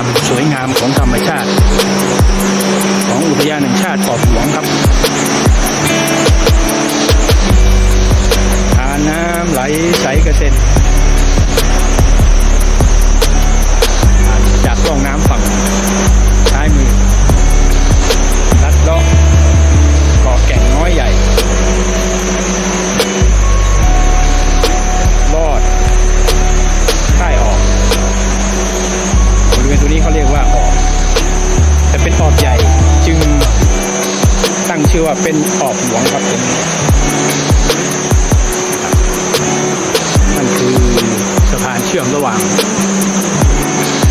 ความสวยงามของธรรมชาติ ของอุทยานแห่งชาติกอบหลวงครับทานน้ำไหลใสกระเซ็น ชื่อว่าเป็นออบหลวงครับเป็นมันคือสะพานเชื่อมระหว่าง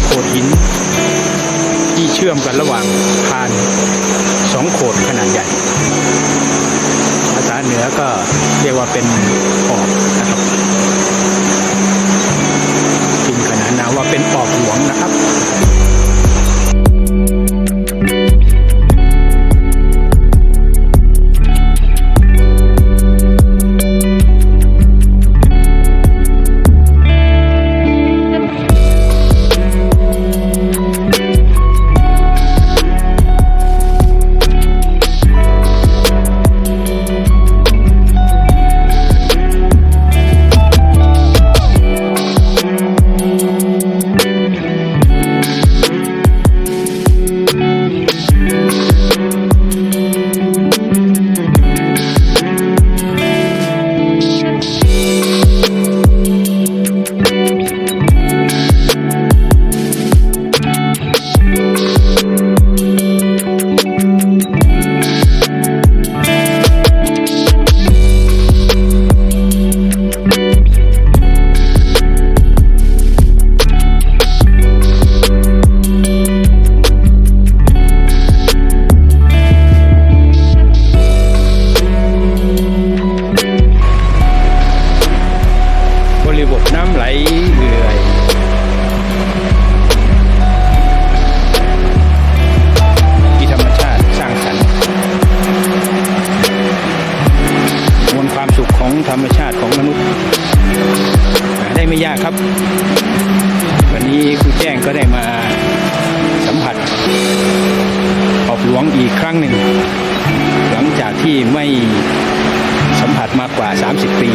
โขดหิน ที่เชื่อมกันระหว่างพานสองโขดขนาดใหญ่ ภาษาเหนือก็เรียกว่าเป็นออกนะครับจึงขนานนามว่าเป็นออกหลวงนะครับ เอื่อยที่ธรรมชาติสร้างสรรค์มวลความสุขของธรรมชาติของมนุษย์ ได้ไม่ยากครับ วันนี้ครูแจ้งก็ได้มาสัมผัสขอบหลวงอีกครั้งหนึ่ง หลังจากที่ไม่สัมผัสมากกว่า 30 ปี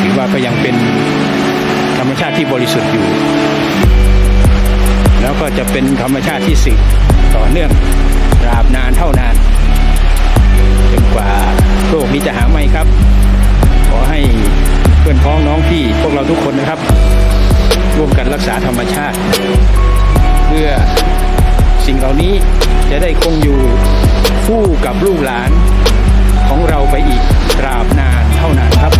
ถือว่าก็ยังเป็น ชาติที่บริสุทธิ์อยู่ แล้วก็จะเป็นธรรมชาติที่สิ่งต่อเนื่องราบนานเท่านานจนกว่าโลกนี้จะหาไม่ครับ ขอให้เพื่อนพ้องน้องพี่พวกเราทุกคนนะครับ ร่วมกันรักษาธรรมชาติ เพื่อสิ่งเหล่านี้จะได้คงอยู่คู่กับลูกหลานของเราไปอีกตราบนานเท่านานครับ